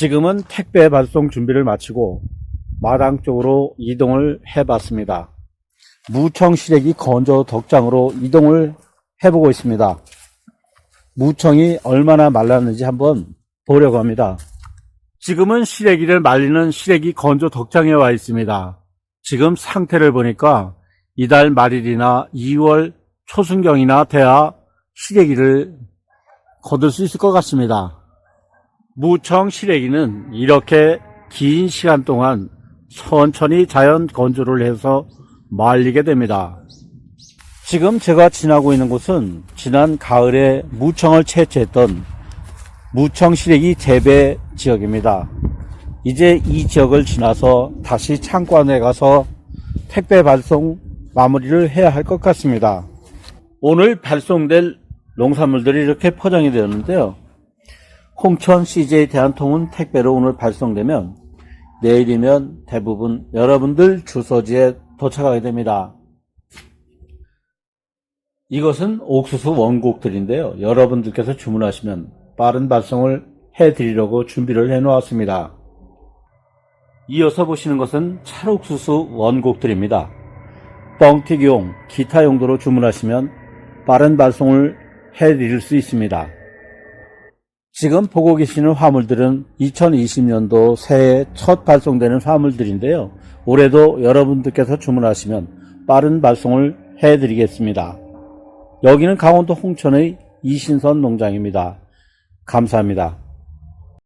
지금은 택배 발송 준비를 마치고 마당 쪽으로 이동을 해봤습니다. 무청 시래기 건조 덕장으로 이동을 해보고 있습니다. 무청이 얼마나 말랐는지 한번 보려고 합니다. 지금은 시래기를 말리는 시래기 건조 덕장에 와 있습니다. 지금 상태를 보니까 이달 말일이나 2월 초순경이나 돼야 시래기를 거둘 수 있을 것 같습니다. 무청 시래기는 이렇게 긴 시간 동안 천천히 자연 건조를 해서 말리게 됩니다. 지금 제가 지나고 있는 곳은 지난 가을에 무청을 채취했던 무청 시래기 재배 지역입니다. 이제 이 지역을 지나서 다시 창고 안에 가서 택배 발송 마무리를 해야 할 것 같습니다. 오늘 발송될 농산물들이 이렇게 포장이 되었는데요. 홍천 CJ 대한통운 택배로 오늘 발송되면 내일이면 대부분 여러분들 주소지에 도착하게 됩니다. 이것은 옥수수 원곡들인데요. 여러분들께서 주문하시면 빠른 발송을 해드리려고 준비를 해 놓았습니다. 이어서 보시는 것은 찰옥수수 원곡들입니다. 뻥튀기용, 기타 용도로 주문하시면 빠른 발송을 해드릴 수 있습니다. 지금 보고 계시는 화물들은 2020년도 새해 첫 발송되는 화물들인데요. 올해도 여러분들께서 주문하시면 빠른 발송을 해드리겠습니다. 여기는 강원도 홍천의 이신선 농장입니다. 감사합니다.